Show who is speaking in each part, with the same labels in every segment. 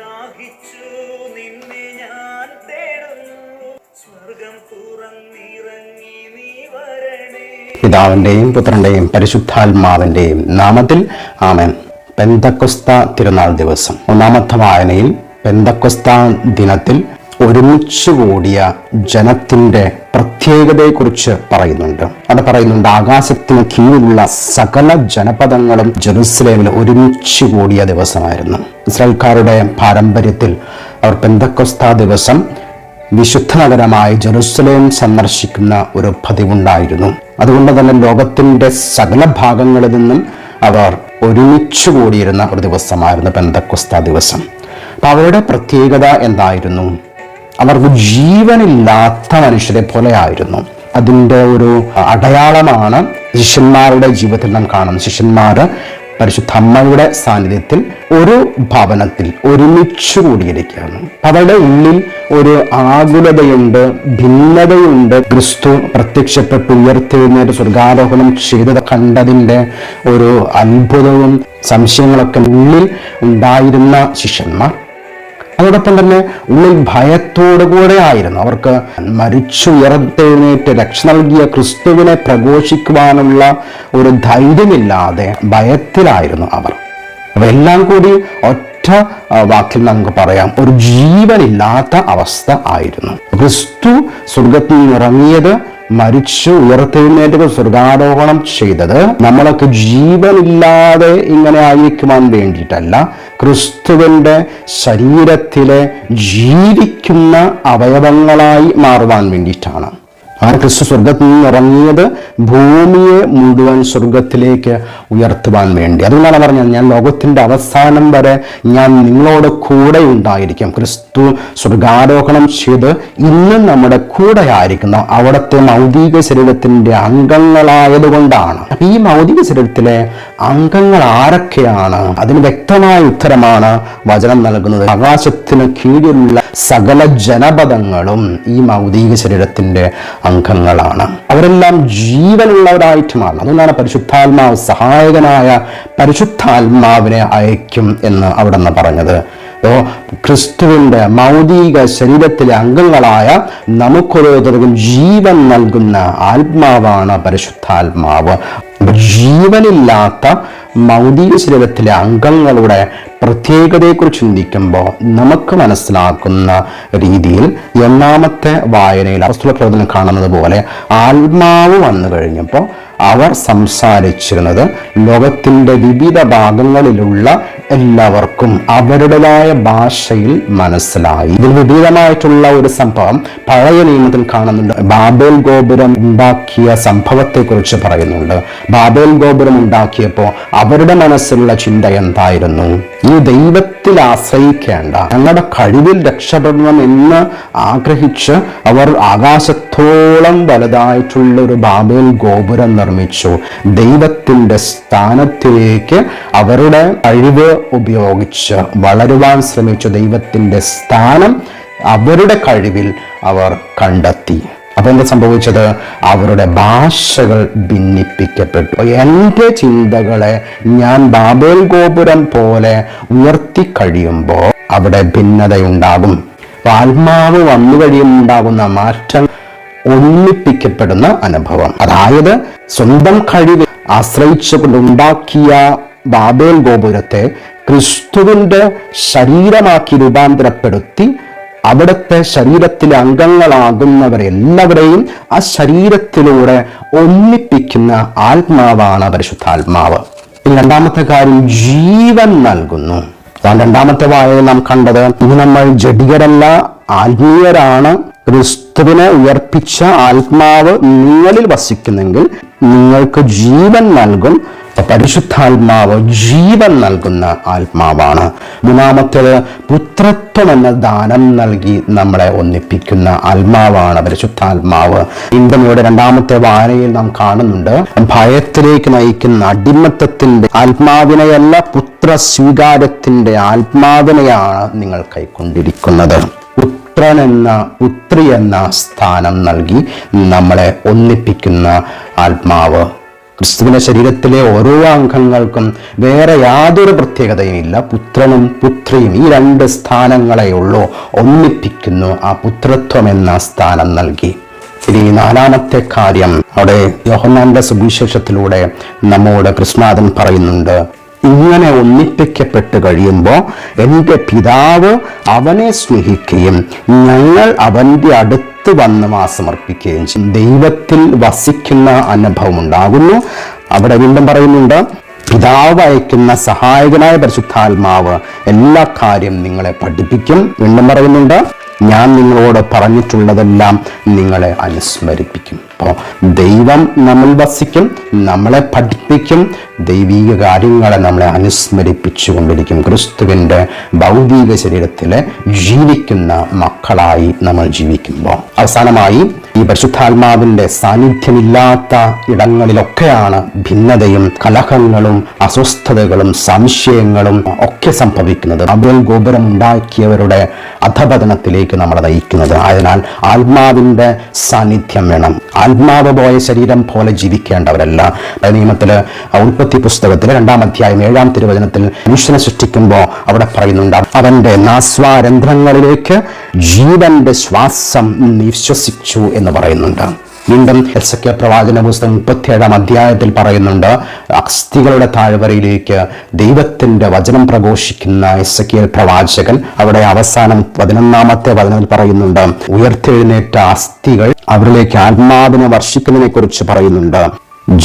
Speaker 1: ദാഹിച്ചു നിന്നെ ഞാൻ തേടുന്നു. സ്വർഗം തുറന്നിറങ്ങി
Speaker 2: പിതാവിന്റെയും പുത്രന്റെയും പരിശുദ്ധാത്മാവിന്റെയും നാമത്തിൽ ആമൻ. പെന്തക്കൊസ്ത തിരുനാൾ ദിവസം. ഒന്നാമത്തെ വായനയിൽ പെന്തക്കൊസ്ത ദിനത്തിൽ ഒരുമിച്ച് കൂടിയ ജനത്തിന്റെ പ്രത്യേകതയെക്കുറിച്ച് പറയുന്നുണ്ട്. അത് പറയുന്നുണ്ട് ആകാശത്തിന് കീഴിലുള്ള സകല ജനപദങ്ങളും ജെറുസലേമിൽ ഒരുമിച്ച് കൂടിയ ദിവസമായിരുന്നു. ഇസ്രായേൽക്കാരുടെ പാരമ്പര്യത്തിൽ അവർ പെന്തക്കൊസ്ത ദിവസം വിശുദ്ധ നഗരമായി ജെറുസലേം സന്ദർശിക്കുന്ന ഒരു പതിവുണ്ടായിരുന്നു. അതുകൊണ്ട് തന്നെ ലോകത്തിന്റെ സകല ഭാഗങ്ങളിൽ നിന്നും അവർ ഒരുമിച്ച് കൂടിയിരുന്ന ഒരു ദിവസമായിരുന്നു പെന്തക്കൊസ്ത ദിവസം. അപ്പൊ അവരുടെ പ്രത്യേകത എന്തായിരുന്നു? അവർക്ക് ജീവനില്ലാത്ത മനുഷ്യരെ പോലെ ആയിരുന്നു അതിന്റെ ഒരു അടയാളമാണ് ശിഷ്യന്മാരുടെ ജീവിതത്തിൽ നാം കാണുന്നത്. ശിഷ്യന്മാർ പരിശുദ്ധ അമ്മയുടെ സാന്നിധ്യത്തിൽ ഒരു ഭവനത്തിൽ ഒരുമിച്ചു കൂടിയിരിക്കുകയാണ്. അവരുടെ ഉള്ളിൽ ഒരു ആകുലതയുണ്ട് ഭിന്നതയുണ്ട്. ക്രിസ്തു പ്രത്യക്ഷപ്പെട്ട് ഉയർത്തെഴുന്നേറ്റ് സ്വർഗാരോഹണം ചെയ്തത് കണ്ടതിന്റെ ഒരു അത്ഭുതവും സംശയങ്ങളൊക്കെ ഉള്ളിൽ ഉണ്ടായിരുന്ന ശിഷ്യന്മാർ. അതോടൊപ്പം തന്നെ ഉള്ളിൽ ഭയത്തോടു കൂടെ ആയിരുന്നു. അവർക്ക് മരിച്ചുയർത്തെഴുന്നേറ്റ് രക്ഷ നൽകിയ ക്രിസ്തുവിനെ പ്രഘോഷിക്കുവാനുള്ള ഒരു ധൈര്യമില്ലാതെ ഭയത്തിലായിരുന്നു അവർ. എല്ലാം കൂടി ഒറ്റ വാക്കിൽ നമുക്ക് പറയാം. ഒരു ജീവനില്ലാത്ത അവസ്ഥ ആയിരുന്നു. ക്രിസ്തു സ്വർഗത്തിൽ ഇറങ്ങിയത് മരിച്ചു ഉയർത്തെഴുന്നേറ്റ് സ്വർഗാരോഹണം ചെയ്തത്. നമ്മളൊക്കെ ജീവനില്ലാതെ ഇങ്ങനെ ആയിരിക്കുവാൻ വേണ്ടിയിട്ടല്ല. ക്രിസ്തുവിന്റെ ശരീരത്തിലെ ജീവിക്കുന്ന അവയവങ്ങളായി മാറുവാൻ വേണ്ടിയിട്ടാണ്. ആ ക്രിസ്തു സ്വർഗത്തിൽ നിന്ന് ഇറങ്ങിയത്? ഭൂമിയെ മുഴുവൻ സ്വർഗത്തിലേക്ക് ഉയർത്തുവാൻ വേണ്ടി. അതുകൊണ്ടാണ് പറഞ്ഞത് ഞാൻ ലോകത്തിന്റെ അവസാനം വരെ ഞാൻ നിങ്ങളോട് കൂടെ ഉണ്ടായിരിക്കും. ക്രിസ്തു സ്വർഗാരോഹണം ചെയ്ത് ഇന്നും നമ്മുടെ കൂടെ ആയിരിക്കുന്ന. അവിടുത്തെ മൗതിക ശരീരത്തിന്റെ അംഗങ്ങളായതുകൊണ്ടാണ്. അപ്പം ഈ മൗതിക ശരീരത്തിലെ അംഗങ്ങൾ ആരൊക്കെയാണ്? അതിന് വ്യക്തമായ ഉത്തരമാണ് വചനം നൽകുന്നത്. ആകാശത്തിന് കീഴിലുള്ള സകല ജനപദങ്ങളും ഈ മൗതിക ശരീരത്തിന്റെ അംഗങ്ങളാണ് അവരെല്ലാം ജീവനുള്ളവരായിട്ട് മാറണം അതുകൊണ്ടാണ് പരിശുദ്ധാത്മാവ് സഹായകനായ പരിശുദ്ധാത്മാവിനെ അയക്കും എന്ന് അവിടെ നിന്ന് പറഞ്ഞത്. ഓ ക്രിസ്തുവിന്റെ മൗതിക ശരീരത്തിലെ അംഗങ്ങളായ നമുക്കൊരോരുത്തർക്കും ജീവൻ നൽകുന്ന ആത്മാവാണ് പരിശുദ്ധാത്മാവ്. ജീവനില്ലാത്ത മൗതിക ശരീരത്തിലെ അംഗങ്ങളുടെ പ്രത്യേകതയെക്കുറിച്ച് ചിന്തിക്കുമ്പോൾ നമുക്ക് മനസ്സിലാക്കുന്ന രീതിയിൽ ഒന്നാമത്തെ വായനയിൽ അപസ്തല പ്രവർത്തനം കാണുന്നത് പോലെ ആത്മാവ് വന്നു കഴിഞ്ഞപ്പോൾ അവർ സംസാരിച്ചിരുന്നത് ലോകത്തിന്റെ വിവിധ ഭാഗങ്ങളിലുള്ള എല്ലാവർക്കും അവരുടേതായ ഭാഷയിൽ മനസ്സിലായി. ഇതിൽ വിപരീതമായിട്ടുള്ള ഒരു സംഭവം പഴയ നിയമത്തിൽ കാണുന്നുണ്ട്. ബാബേൽ ഗോപുരം ഉണ്ടാക്കിയ സംഭവത്തെക്കുറിച്ച് പറയുന്നുണ്ട്. ബാബേൽ ഗോപുരം ഉണ്ടാക്കിയപ്പോൾ അവരുടെ മനസ്സിലുള്ള ചിന്ത എന്തായിരുന്നു? ഈ ദൈവത്തിൽ ആശ്രയിക്കേണ്ട ഞങ്ങളുടെ കഴിവിൽ രക്ഷപ്പെടണം എന്ന് ആഗ്രഹിച്ച് അവർ ആകാശത്തോളം വലുതായിട്ടുള്ള ഒരു ബാബേൽ ഗോപുരം നിർമ്മിച്ചു. ദൈവത്തിന്റെ സ്ഥാനത്തിലേക്ക് അവരുടെ കഴിവ് ഉപയോഗിച്ച് വളരുവാൻ ശ്രമിച്ചു ദൈവത്തിന്റെ സ്ഥാനം അവരുടെ കഴിവിൽ അവർ കണ്ടെത്തി. അപ്പൊ എന്താ സംഭവിച്ചത്? അവരുടെ ഭാഷകൾ ഭിന്നിപ്പിക്കപ്പെട്ടു. എന്റെ ചിന്തകളെ ഞാൻ ബാബേൽ ഗോപുരം പോലെ ഉയർത്തി കഴിയുമ്പോൾ അവിടെ ഭിന്നതയുണ്ടാകും. ആത്മാവ് വന്നു കഴിയുമുണ്ടാകുന്ന മാറ്റം ഒന്നിപ്പിക്കപ്പെടുന്ന അനുഭവം. അതായത് സ്വന്തം കഴിവ് ആശ്രയിച്ചുകൊണ്ട് ഉണ്ടാക്കിയ ബാബേൽ ഗോപുരത്തെ ക്രിസ്തുവിന്റെ ശരീരമാക്കി രൂപാന്തരപ്പെടുത്തി അവിടുത്തെ ശരീരത്തിലെ അംഗങ്ങളാകുന്നവരെല്ലാവരെയും ആ ശരീരത്തിലൂടെ ഒന്നിപ്പിക്കുന്ന ആത്മാവാണ് പരിശുദ്ധാത്മാവ്. രണ്ടാമത്തെ കാര്യം ജീവൻ നൽകുന്നു. രണ്ടാമത്തെ വായന നാം കണ്ടത്. ഇന്ന് നമ്മൾ ജഡികരല്ല ആത്മീയരാണ്. ക്രിസ്തുവിനെ ഉയർപ്പിച്ച ആത്മാവ് നിങ്ങളിൽ വസിക്കുന്നെങ്കിൽ നിങ്ങൾക്ക് ജീവൻ നൽകും. പരിശുദ്ധാത്മാവ് ജീവൻ നൽകുന്ന ആത്മാവാണ്. മൂന്നാമത്തേത് പുത്രത്വം എന്ന ദാനം നൽകി നമ്മളെ ഒന്നിപ്പിക്കുന്ന ആത്മാവാണ് പരിശുദ്ധാത്മാവ്. ഇന്ത്യയുടെ രണ്ടാമത്തെ വായനയിൽ നാം കാണുന്നുണ്ട്. ഭയത്തിലേക്ക് നയിക്കുന്ന അടിമത്തത്തിന്റെ ആത്മാവിനെയല്ല പുത്ര സ്വീകാരത്തിന്റെ ആത്മാവിനെയാണ് നിങ്ങൾ കൈക്കൊണ്ടിരിക്കുന്നത്. പുത്രൻ എന്ന പുത്രി എന്ന സ്ഥാനം നൽകി നമ്മളെ ഒന്നിപ്പിക്കുന്ന ആത്മാവ്. ക്രിസ്തുവിന്റെ ശരീരത്തിലെ ഓരോ അംഗങ്ങൾക്കും വേറെ യാതൊരു പ്രത്യേകതയും ഇല്ല. പുത്രനും പുത്രിയും ഈ രണ്ട് സ്ഥാനങ്ങളെ ഉള്ളൂ. ഒന്നിപ്പിക്കുന്നു ആ പുത്രത്വം എന്ന സ്ഥാനം നൽകി. ഇനി നാലാമത്തെ കാര്യം. അവിടെ യോഹന്നാന്റെ സുവിശേഷത്തിലൂടെ നമ്മോട് കൃഷ്ണനാഥൻ പറയുന്നുണ്ട് ഇങ്ങനെ ഒന്നിപ്പിക്കപ്പെട്ട് കഴിയുമ്പോൾ എന്റെ പിതാവ് അവനെ സ്നേഹിക്കുകയും ഞങ്ങൾ അവന്റെ അടുത്ത് വന്ന് മാസമർപ്പിക്കുകയും ചെയ്യും. ദൈവത്തിൽ വസിക്കുന്ന അനുഭവം ഉണ്ടാകുന്നു. അവിടെ വീണ്ടും പറയുന്നുണ്ട് പിതാവ് അയക്കുന്ന സഹായകനായ പരിശുദ്ധാത്മാവ് എല്ലാ കാര്യം നിങ്ങളെ പഠിപ്പിക്കും. വീണ്ടും പറയുന്നുണ്ട് ഞാൻ നിങ്ങളോട് പറഞ്ഞിട്ടുള്ളതെല്ലാം നിങ്ങളെ അനുസ്മരിപ്പിക്കും. അപ്പോൾ ദൈവം നമ്മൾ വസിക്കും നമ്മളെ പഠിപ്പിക്കും ദൈവീക കാര്യങ്ങളെ നമ്മളെ അനുസ്മരിപ്പിച്ചു കൊണ്ടിരിക്കും ക്രിസ്തുവിന്റെ ഭൗതിക ശരീരത്തിൽ ജീവിക്കുന്ന മക്കളായി നമ്മൾ ജീവിക്കുമ്പോൾ. അവസാനമായി ഈ പരിശുദ്ധാത്മാവിന്റെ സാന്നിധ്യമില്ലാത്ത ഇടങ്ങളിലൊക്കെയാണ് ഭിന്നതയും കലഹങ്ങളും അസ്വസ്ഥതകളും സംശയങ്ങളും ഒക്കെ സംഭവിക്കുന്നത്. അബൽ ഗോപുരം ഉണ്ടാക്കിയവരുടെ അധപതനത്തിലേക്ക് നമ്മളെ നയിക്കുന്നത്. ആയതിനാൽ ആത്മാവിന്റെ സാന്നിധ്യം വേണം. ആത്മാവ് പോയ ശരീരം പോലെ ജീവിക്കേണ്ടവരല്ല. നിയമത്തിൽ ഉൽപ്പത്തി പുസ്തകത്തിൽ രണ്ടാം അധ്യായം ഏഴാം തിരുവചനത്തിൽ മനുഷ്യനെ സൃഷ്ടിക്കുമ്പോൾ അവിടെ പറയുന്നുണ്ട് അവന്റെ നാസ്വാരന്ധ്രങ്ങളിലേക്ക് ജീവന്റെ ശ്വാസം നിശ്വസിച്ചു എന്ന് പറയുന്നുണ്ട്. വീണ്ടും എസ് കെ പ്രവാചന പുസ്തകം മുപ്പത്തിയേഴാം അധ്യായത്തിൽ പറയുന്നുണ്ട് അസ്ഥികളുടെ താഴ്വരയിലേക്ക് ദൈവത്തിന്റെ വചനം പ്രഘോഷിക്കുന്ന കെ പ്രവാചകൻ അവിടെ അവസാനം പതിനൊന്നാമത്തെ വചനത്തിൽ പറയുന്നുണ്ട് ഉയർത്തെഴുന്നേറ്റ അസ്ഥികൾ അവരിലേക്ക് ആത്മാവിനെ വർഷിക്കുന്നതിനെ കുറിച്ച് പറയുന്നുണ്ട്.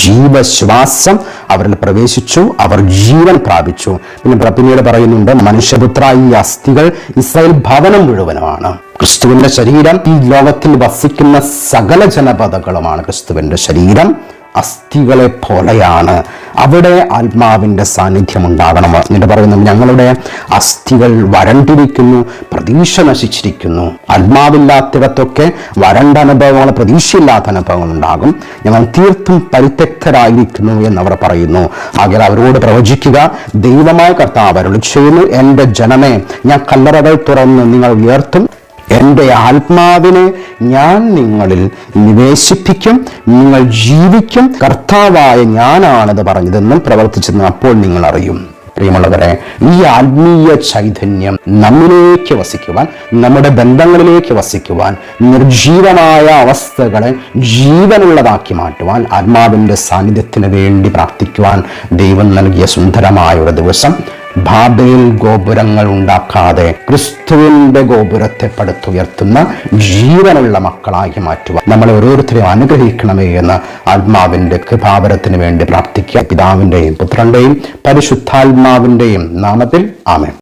Speaker 2: ജീവശ്വാസം അവരിൽ പ്രവേശിച്ചു അവർ ജീവൻ പ്രാപിച്ചു. പിന്നെ പിന്നീട് പറയുന്നുണ്ട് മനുഷ്യപുത്ര ഈ അസ്ഥികൾ ഇസ്രായേൽ ഭവനം മുഴുവനുമാണ്. ക്രിസ്തുവിന്റെ ശരീരം ഈ ലോകത്തിൽ വസിക്കുന്ന സകല ജനപദങ്ങളുമാണ് ക്രിസ്തുവിന്റെ ശരീരം. അസ്ഥികളെ പോലെയാണ്. അവിടെ ആത്മാവിന്റെ സാന്നിധ്യം ഉണ്ടാകണം. എന്നിട്ട് പറയുന്നു ഞങ്ങളുടെ അസ്ഥികൾ വരണ്ടിരിക്കുന്നു പ്രതീക്ഷ നശിച്ചിരിക്കുന്നു. ആത്മാവില്ലാത്തിടത്തൊക്കെ വരണ്ട അനുഭവങ്ങൾ പ്രതീക്ഷയില്ലാത്ത അനുഭവങ്ങൾ ഉണ്ടാകും. ഞങ്ങൾ തീർത്തും പരിത്യക്തരായിരിക്കുന്നു എന്നവർ പറയുന്നു. ആകെ അവരോട് പ്രവചിക്കുക ദൈവമായ കർത്താവ് അരുളി ചെയ്യുന്നു എന്റെ ജനമേ ഞാൻ കല്ലറകൾ തുറന്ന് നിങ്ങൾ ഉയർത്തും. എന്റെ ആത്മാവിനെ ഞാൻ നിങ്ങളിൽ നിവേശിപ്പിക്കും നിങ്ങൾ ജീവിക്കും. കർത്താവായ ഞാനാണത് പറഞ്ഞതെന്നും പ്രവർത്തിച്ചെന്നും അപ്പോൾ നിങ്ങൾ അറിയും. പ്രിയമുള്ളവരെ ഈ ആത്മീയ ചൈതന്യം നമ്മിലേക്ക് വസിക്കുവാൻ നമ്മുടെ ബന്ധങ്ങളിലേക്ക് വസിക്കുവാൻ നിർജീവമായ അവസ്ഥകളെ ജീവനുള്ളതാക്കി മാറ്റുവാൻ ആത്മാവിന്റെ സാന്നിധ്യത്തിന് വേണ്ടി പ്രാർത്ഥിക്കുവാൻ ദൈവം നൽകിയ സുന്ദരമായ ഒരു ദിവസം ബാബേൽ ഗോപുരങ്ങൾ ഉണ്ടാക്കാതെ ക്രിസ്തുവിന്റെ ഗോപുരത്തെ പടുത്തുയർത്തുന്ന ജീവനുള്ള മക്കളാക്കി മാറ്റുക നമ്മളെ ഓരോരുത്തരെയും അനുഗ്രഹിക്കണമേ എന്ന് ആത്മാവിന്റെ കൃപാവരത്തിന് വേണ്ടി പ്രാർത്ഥിക്കുക. പിതാവിന്റെയും പുത്രന്റെയും പരിശുദ്ധാത്മാവിന്റെയും നാമത്തിൽ ആമേൻ.